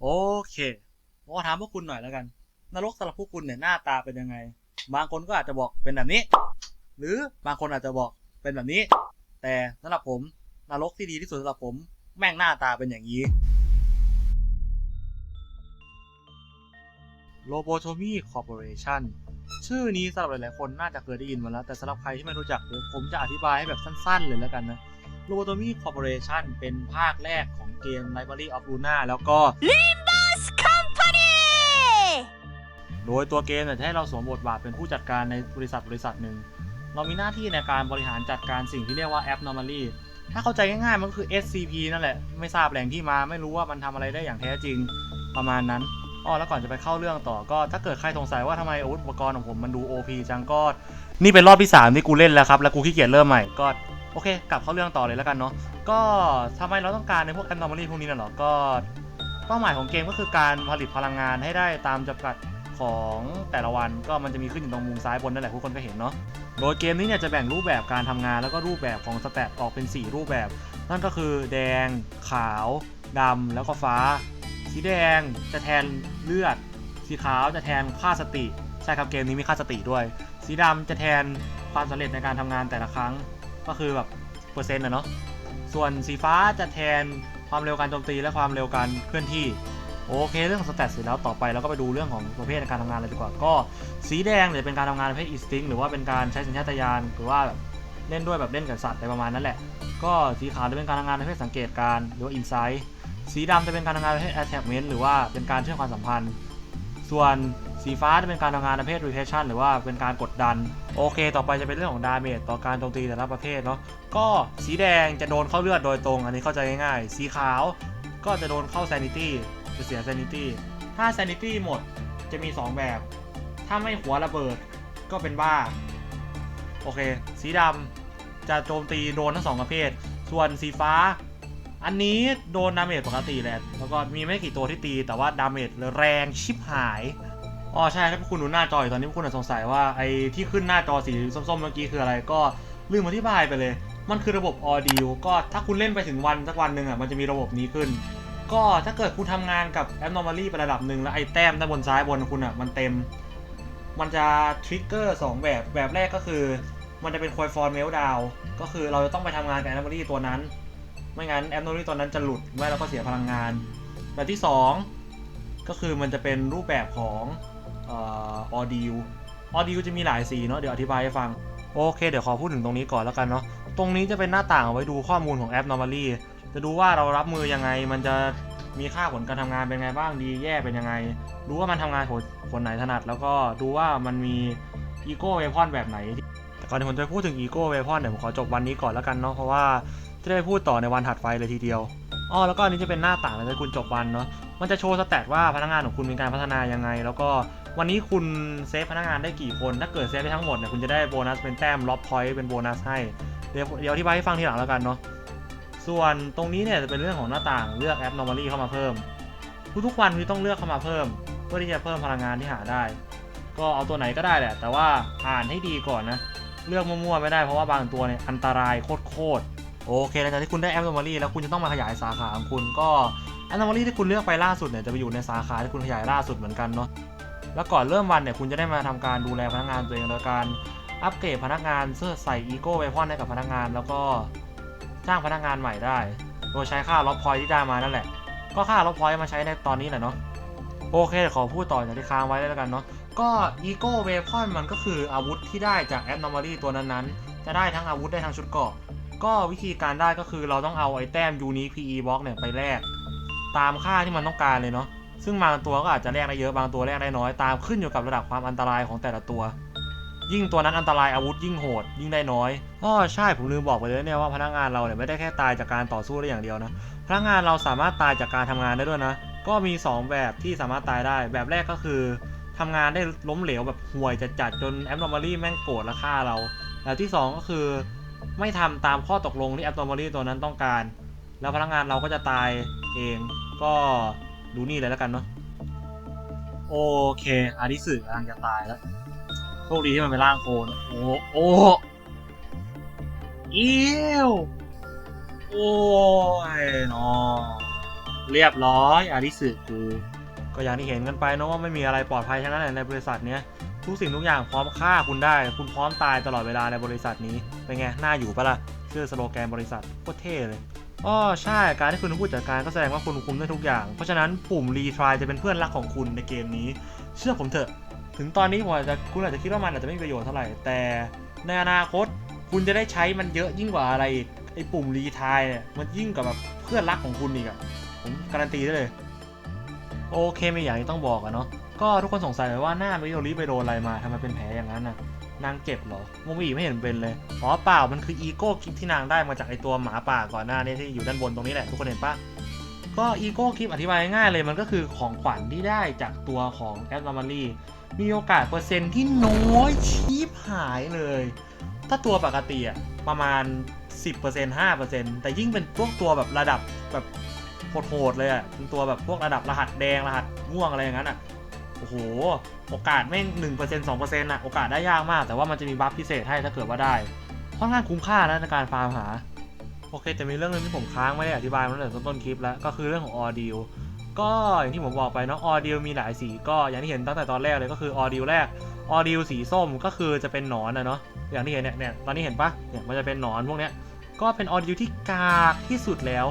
โอเคผมขอถามพวกคุณหน่อยแล้วกัน นรกสำหรับพวกคุณเนี่ยหน้าตาเป็นยังไง บางคนก็อาจจะบอกเป็นแบบนี้ หรือบางคนอาจจะบอกเป็นแบบนี้ แต่สำหรับผมนรกที่ดีที่สุดสำหรับผมแม่งหน้าตาเป็นอย่างนี้ Lobotomy Corporation ชื่อนี้สำหรับหลาย ๆ คนน่าจะเคยได้ยินมาแล้ว แต่สำหรับใครที่ไม่รู้จักเดี๋ยวผมจะอธิบายให้แบบสั้น ๆ เลยแล้วกันนะ Lobotomy Corporation เป็นภาคแรกของเกม Library of Luna แล้วก็ Limbus Company โดยตัวเกมเนี่ยจะให้เราสวมบทบาทเป็นผู้จัดการในบริษัทบริษัทหนึ่ง เรามีหน้าที่ในการบริหารจัดการสิ่งที่เรียกว่า Abnormally ถ้าเข้าใจง่ายๆ มันก็คือ SCP นั่นแหละ ไม่ทราบแหล่งที่มาไม่รู้ว่ามันทำอะไรได้อย่างแท้จริงประมาณนั้นอ๋อแล้วก่อนจะไปเข้าเรื่องต่อก็ถ้าเกิดใครสงสัยว่าทำไมอาวุธอุปกรณ์ของผมมันดู OP จังก็ นี่เป็นรอบที่ 3 ที่กูเล่นแล้วครับ แล้วกูขี้เกียจเริ่มใหม่ก็ โอเค กลับเข้าเรื่องต่อเลยแล้วกันเนาะก็ทำไมเราต้องการในพวก Abnormally พวกนี้น่ะหรอก็เป้าหมายของเกมก็คือการผลิตพลังงานให้ได้ตามจำกัดของแต่ละวันก็มันจะมีขึ้นอยู่ตรงมุมซ้ายบนนั่นแหละทุกคนก็เห็นเนาะโดยเกมนี้เนี่ยจะแบ่งรูปแบบการทำงานแล้วก็รูปแบบของสแตทออกเป็น 4 รูปแบบ นั่นก็คือแดง ขาวดำแล้วก็ฟ้า สีแดงจะแทนเลือด สีขาวจะแทนค่าสติ ใช่ครับเกมนี้มีค่าสติด้วย สีดำจะแทนความสำเร็จในการทำงานแต่ละครั้ง ก็คือแบบเปอร์เซ็นต์นะเนาะส่วนสีฟ้าจะแทนความเร็วการโจมตีและความเร็วการเคลื่อนที่โอเคเรื่องของสแตทเสร็จแล้วต่อไปเราก็ไปดูเรื่องของประเภทในการทำงานเลยดีกว่า ก็สีแดงเนี่ยเป็นการทำงานประเภทอิสติ้งหรือว่าเป็นการใช้สัญชาตญาณหรือว่าแบบเล่นด้วยแบบเล่นกับสัตว์อะไรประมาณนั้นแหละ ก็สีขาวจะเป็นการทำงานประเภทสังเกตการหรือว่าอินไซต์สีดำจะเป็นการทำงานประเภท attachment หรือว่าเป็นการเชื่อมความสัมพันธ์ ส่วน สีฟ้าจะเป็นการทำงานประเภท rotation หรือว่าเป็นการกดดัน โอเค ต่อไปจะเป็นเรื่องของดาเมจต่อการโจมตีแต่ละประเภทเนาะก็สีแดงจะโดนเข้าเลือดโดยตรง อันนี้เข้าใจง่ายๆสีขาวก็จะโดนเข้า sanity จะเสีย sanity ถ้า sanity หมดจะมี 2 แบบ ถ้าไม่หัวระเบิดก็เป็นบ้า โอเค สีดำจะโจมตีโดนทั้งสองประเภท ส่วนสีฟ้า อันนี้โดนดาเมจปกติแหละ แล้วก็มีไม่กี่ตัวที่ตี แต่ว่าดาเมจแรงชิบหาย อ๋อใช่ถ้าพวกคุณดูหน้าจออยู่ตอนนี้พวกคุณอาจสงสัยว่าไอ้ที่ขึ้นหน้าจอสีส้มๆเมื่อกี้คืออะไรก็ลืมอธิบายไปเลย มันคือระบบออดิวก็ถ้าคุณเล่นไปถึงวันสักวันหนึ่งอะมันจะมีระบบนี้ขึ้น ก็ถ้าเกิดคุณทำงานกับ Abnormally ไประดับหนึ่งแล้วไอ้แต้มด้านบนซ้ายบนคุณอะมันเต็ม มันจะทริกเกอร์สองแบบแบบแรกก็คือ มันจะเป็นคอยฟอนเมลดาวก็คือเราจะต้องไปทำงานกับ Abnormally ตัวนั้น ไม่งั้น Abnormally ตัวนั้นจะหลุดไม่แล้วก็เสียพลังงาน แบบที่สองก็คือมันจะเป็นรูปแบบของ ออดิวออดิวจะมีหลายสีเนาะเดี๋ยวอธิบายให้ฟัง โอเค เดี๋ยวขอพูดถึงตรงนี้ก่อนแล้วกันเนาะตรงนี้จะเป็นหน้าต่างเอาไว้ดูข้อมูลของแอป Normally จะดูว่าเรารับมือยังไง มันจะมีค่าผลการทำงานเป็นไงบ้างดีแย่เป็นยังไง รู้ว่ามันทำงานผลผลไหนถนัด แล้วก็ดูว่ามันมีอีโก้เวพอนแบบไหน แต่ก่อนที่ผมจะพูดถึงอีโก้เวพอนเดี๋ยวผมขอจบวันนี้ก่อนแล้วกันเนาะเพราะว่าจะได้พูดต่อในวันถัดไปเลยทีเดียวอ๋อแล้วก็อันนี้จะเป็นหน้าต่างแล้วคุณจบวันเนาะมันจะโชว์สแตทว่าพนักงานของคุณมีการพัฒนายังไง แล้วก็ วันนี้คุณเซฟพนักงานได้กี่คน ถ้าเกิดเซฟได้ทั้งหมดเนี่ยคุณจะได้โบนัสเป็นแต้มล็อบพอยต์เป็นโบนัสให้ เดี๋ยวเดี๋ยวอธิบายให้ฟังทีหลังแล้วกันเนาะ ส่วนตรงนี้เนี่ยจะเป็นเรื่องของหน้าต่างเลือกแอป normally เข้ามาเพิ่ม ทุกๆวันคุณต้องเลือกเข้ามาเพิ่ม เพื่อที่จะเพิ่มพลังงานที่หาได้ ก็เอาตัวไหนก็ได้แหละ แต่ว่าอ่านให้ดีก่อนนะ เลือกมั่วๆไม่ได้เพราะว่าบางตัวเนี่ยอันตรายโคตรโอเคหลังจากที่คุณได้แอป normally แล้วคุณจะต้องมาขยายสาขาของคุณก็แอป normally ที่คุณเลือกไปล่าสุดเนี่ยจะไปอยู่ในสาขาที่คุณขยายล่าสุดเหมือนกันเนาะ แล้วก่อนเริ่มวันเนี่ยคุณจะได้มาทำการดูแลพนักงานตัวเองโดยการอัปเกรดพนักงานเสื้อใส่อีโก้ไวพอนให้กับพนักงาน แล้วก็จ้างพนักงานใหม่ได้ โดยใช้ค่าล็อบพอยที่ได้มานั่นแหละ ก็ค่าล็อบพอยมาใช้ในตอนนี้แหละเนาะโอเคเดี๋ยวขอพูดต่อจากที่ค้างไว้แล้วกันเนาะก็อีโก้เวพอนมันก็คืออาวุธที่ได้จากแอป normally ตัวนั้นๆ จะได้ทั้งอาวุธได้ทั้งชุดเกราะก็วิธีการได้ก็คือเราต้องเอาไอ้แต้ม unique PE box เนี่ยไปแลกตามค่าที่มันต้องการเลยเนาะ ซึ่งบางตัวก็อาจจะแลกได้เยอะบางตัวแลกได้น้อยตามขึ้นอยู่กับระดับความอันตรายของแต่ละตัว ยิ่งตัวนั้นอันตรายอาวุธยิ่งโหด ยิ่งได้น้อยอ๋อใช่ผมลืมบอกไปเลยเนี่ยว่าพนักงานเราเนี่ยไม่ได้แค่ตายจากการต่อสู้ได้อย่างเดียวนะพนักงานเราสามารถตายจากการทำงานได้ด้วยนะ ก็มี 2 แบบที่สามารถตายได้ แบบแรกก็คือทำงานได้ล้มเหลวแบบห่วยจัดจนแอป normally แม่งโกรธและฆ่าเราแบบที่ 2 ก็คือไม่ทำตามข้อตกลงที่แอป normally ตัวนั้นต้องการ แล้วพนักงานเราก็จะตายเองก็ ดูนี่เลยแล้วกันเนาะโอเคอาริสึกำลังจะตายแล้วโชคดีที่มันเป็นร่างโคลนโอ้โอ้เอิวโอ้ยนอเรียบร้อยอาริสึกูก็อย่างที่เห็นกันไปเนอะว่าไม่มีอะไรปลอดภัยทั้งนั้นในบริษัทเนี้ยทุกสิ่งทุกอย่างพร้อมฆ่าคุณได้ คุณพร้อมตายตลอดเวลาในบริษัทนี้เป็นไงน่าอยู่ปะล่ะชื่อสโลแกนบริษัทโคตรเท่เลย อ๋อใช่การที่คุณเป็นผู้จัดการก็แสดงว่าคุณคุมได้ทุกอย่าง เพราะฉะนั้นปุ่มรีทรายจะเป็นเพื่อนรักของคุณในเกมนี้ เชื่อผมเถอะ ถึงตอนนี้ผมอาจจะคุณอาจจะคิดว่ามันอาจจะไม่มีประโยชน์เท่าไหร่ แต่ในอนาคตคุณจะได้ใช้มันเยอะยิ่งกว่าอะไรไอ้ปุ่มรีทายเนี่ยมันยิ่งกว่าแบบเพื่อนรักของคุณอีกอะผมการันตีได้เลยโอเคไม่อย่างที่ต้องบอกอะเนาะก็ทุกคนสงสัยว่าหน้ามิโอริไปโดนอะไรมาทำไมเป็นแผลอย่างนั้นน่ะ นางเจ็บเหรอโมบีไม่เห็นเป็นเลยอ๋อเปล่ามันคืออีโก้กิฟที่นางได้มาจากไอตัวหมาป่าก่อนหน้านี้ที่อยู่ด้านบนตรงนี้แหละทุกคนเห็นปะก็อีโก้กิฟอธิบายง่ายเลยมันก็คือของขวัญที่ได้จากตัวของแอดนอร์มารีมีโอกาสเปอร์เซ็นต์ที่น้อยชีพหายเลย ถ้าตัวปกติอะประมาณ 10% 5%แต่ยิ่งเป็นพวกตัวแบบระดับแบบโหดๆเลยอะเป็นตัวแบบพวกระดับรหัสแดงรหัสม่วงอะไรอย่างนั้นอะ โอ้โห โอกาสแม่ง1% 2%องเปอร์เซ็นต์อะโอกาสได้ยากมาก แต่ว่ามันจะมีบัฟพิเศษให้ถ้าเกิดว่าได้ค่อนข้างคุ้มค่านะในการฟาร์มหา โอเค แต่มีเรื่องหนึงที่ผมค้างไม่ได้อธิบายมาตั้งแต่ต้นคลิปแล้ว ก็คือเรื่องของออดิวก็อย่างที่ผมบอกไปเนาะออดิวมีหลายสีก็อย่างที่เห็นตั้งแต่ตอนแรกเลยก็คือออดิวแรกออดิวสีส้มก็คือจะเป็นหนอนนะเนาะอย่างที่เห็นเนี่ยเนี่ยตอนนี้เห็นปะเนี่ยมันจะเป็นหนอนพวกเนี้ยก็เป็นออดิวที่กากที่สุดแล้ว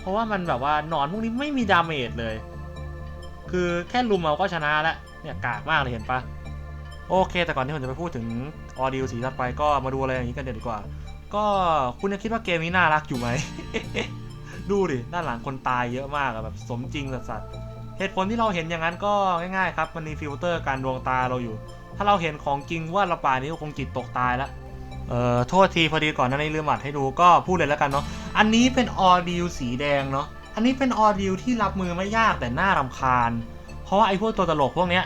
เพราะว่ามันแบบว่าหนอนพวกนี้ไม่มีดาเมจเลย คือแค่ลุมเอาก็ชนะแล้วเนี่ยกากมากเลยเห็นปะโอเค แต่ก่อนที่ผมจะไปพูดถึงออดิวสีถัดไปก็มาดูอะไรอย่างนี้กันเดี๋ยวดีกว่า ก็คุณยังคิดว่าเกมนี้น่ารักอยู่ไหม ดูดิด้านหลังคนตายเยอะมากอะแบบสมจริงสัสๆเหตุผลที่เราเห็นอย่างนั้นก็ง่ายๆครับ มันมีฟิลเตอร์การดวงตาเราอยู่ ถ้าเราเห็นของจริงว่าเราป่านี้คงจิตตกตายแล้วเอ่อโทษทีพอดีก่อนหน้านี้ลืมอัดให้ดูก็พูดเลยแล้วกันเนาะอันนี้เป็นออดิวสีแดงเนาะ อันนี้เป็นออดิวที่รับมือไม่ยากแต่น่ารำคาญ เพราะว่าไอ้พวกตัวตลกพวกเนี้ย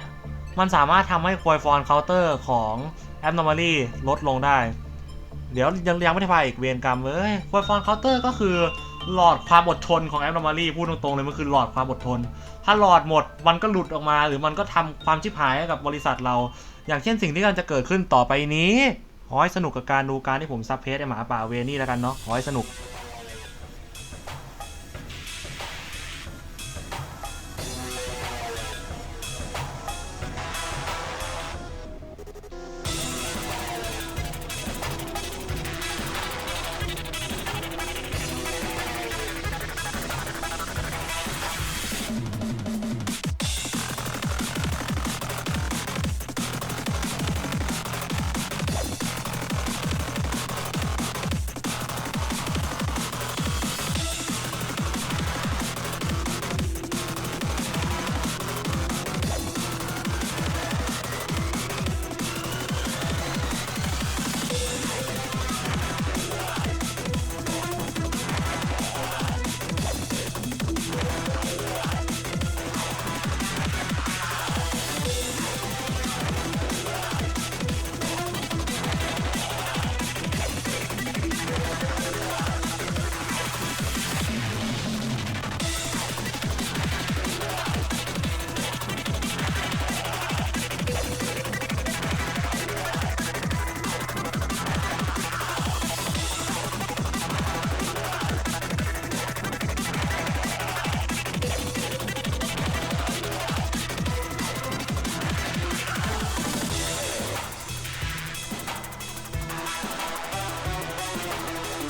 มันสามารถทำให้ควยฟอนเคาน์เตอร์ของ Abnormally ลดลงได้ เดี๋ยวยังยังไม่ได้พาอีกเวรกรรมเอ้ยควยฟอนเคาน์เตอร์ก็คือหลอดความอดทนของ Abnormally พูดตรงๆเลยมันคือหลอดความอดทน ถ้าหลอดหมดมันก็หลุดออกมา หรือมันก็ทำความชิบหายกับบริษัทเรา อย่างเช่นสิ่งที่กำลังจะเกิดขึ้นต่อไปนี้ขอให้สนุกกับการดูการที่ผมซับเพจไอหมาป่าเวนี่แล้วกันเนาะขอให้สนุก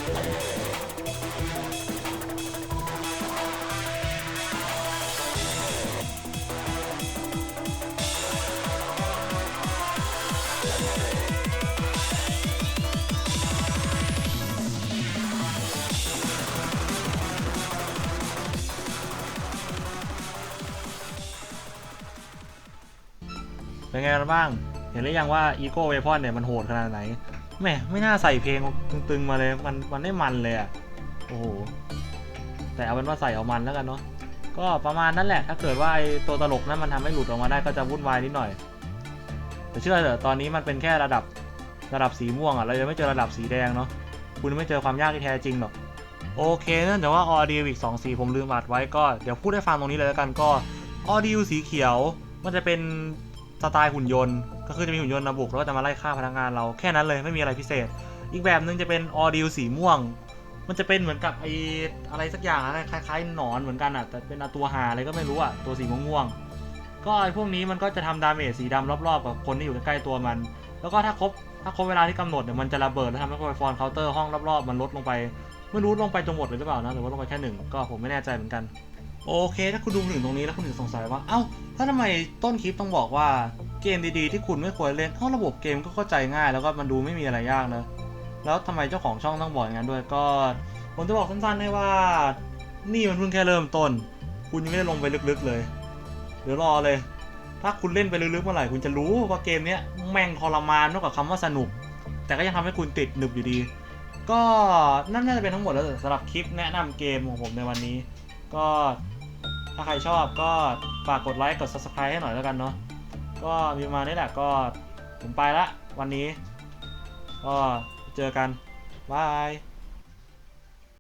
เป็นไงกันบ้าง เห็นหรือยังว่า Ego Weapon เนี่ยมันโหดขนาดไหน แหมไม่น่าใส่เพลงตึงๆมาเลยมันมันไม่มันเลยอะโอ้โหแต่เอาเป็นว่าใส่เอามันแล้วกันเนาะก็ประมาณนั้นแหละ ถ้าเกิดว่าไอตัวตลกนั้นมันทำให้หลุดออกมาได้ก็จะวุ่นวายนิดหน่อย แต่เชื่อเถอะตอนนี้มันเป็นแค่ระดับระดับสีม่วงอะเรายังไม่เจอระดับสีแดงเนาะคุณไม่เจอความยากที่แท้จริงหรอกโอเคเนื่องจากว่าออดิวอีก2สีผมลืมอัดไว้ก็เดี๋ยวพูดให้ฟังตรงนี้เลยแล้วกันก็ออดิวสีเขียวมันจะเป็น สไตล์หุ่นยนต์ ก็คือจะมีหุ่นยนต์มาบุกแล้วก็จะมาไล่ฆ่าพนักงานเราแค่นั้นเลยไม่มีอะไรพิเศษ อีกแบบหนึงจะเป็นออดิวสีม่วง มันจะเป็นเหมือนกับไอ้อะไรสักอย่างอะไรคล้ายๆหนอนเหมือนกันอะแต่เป็นตัวหาอะไรก็ไม่รู้อะตัวสีม่วงๆก็ไอ้พวกนี้มันก็จะทำดาเมจสีดำรอบๆ กับคนที่อยู่ใกล้ๆตัวมัน แล้วก็ถ้าครบถ้าครบเวลาที่กำหนดเนี่ยมันจะระเบิดแล้วทำให้ไฟฟอนเคาน์เตอร์ห้องรอบๆมันลดลงไปไม่รู้ลงไปจนหมดเลยหรือเปล่านะหรือว่าลงไปแค่หนึ่งก็ผมไม่แน่ใจเหมือนกัน โอเค ถ้าคุณดูถึงตรงนี้แล้วคุณถึงสงสัยว่า เอ้าถ้าทำไมต้นคลิปต้องบอกว่าเกมดีๆที่คุณไม่ควรเล่นเอ้าะระบบเกมก็เข้าใจง่ายแล้วก็มันดูไม่มีอะไรยากนะ แล้วทำไมเจ้าของช่องต้องบอกอย่างนั้นด้วย ก็ผมจะบอกสั้นๆให้ว่า นี่มันเพิ่งแค่เริ่มต้น คุณยังไม่ได้ลงไปลึกๆเลย เดี๋ยวรอเลย ถ้าคุณเล่นไปลึกๆเมื่อไหร่คุณจะรู้ว่าเกมนี้แม่งทรมานเท่ากับคำว่าสนุก แต่ก็ยังทำให้คุณติดหนึบอยู่ดี ก็นั่นน่าจะเป็นทั้งหมดแล้วสำหรับคลิปแนะนำเกมของผมในวันนี้ ก็ ถ้าใครชอบก็ฝากกดไลค์กด subscribe ให้หน่อยแล้วกันเนาะก็มีประมาณนี้แหละก็ผมไปละวันนี้ ก็เจอกันบาย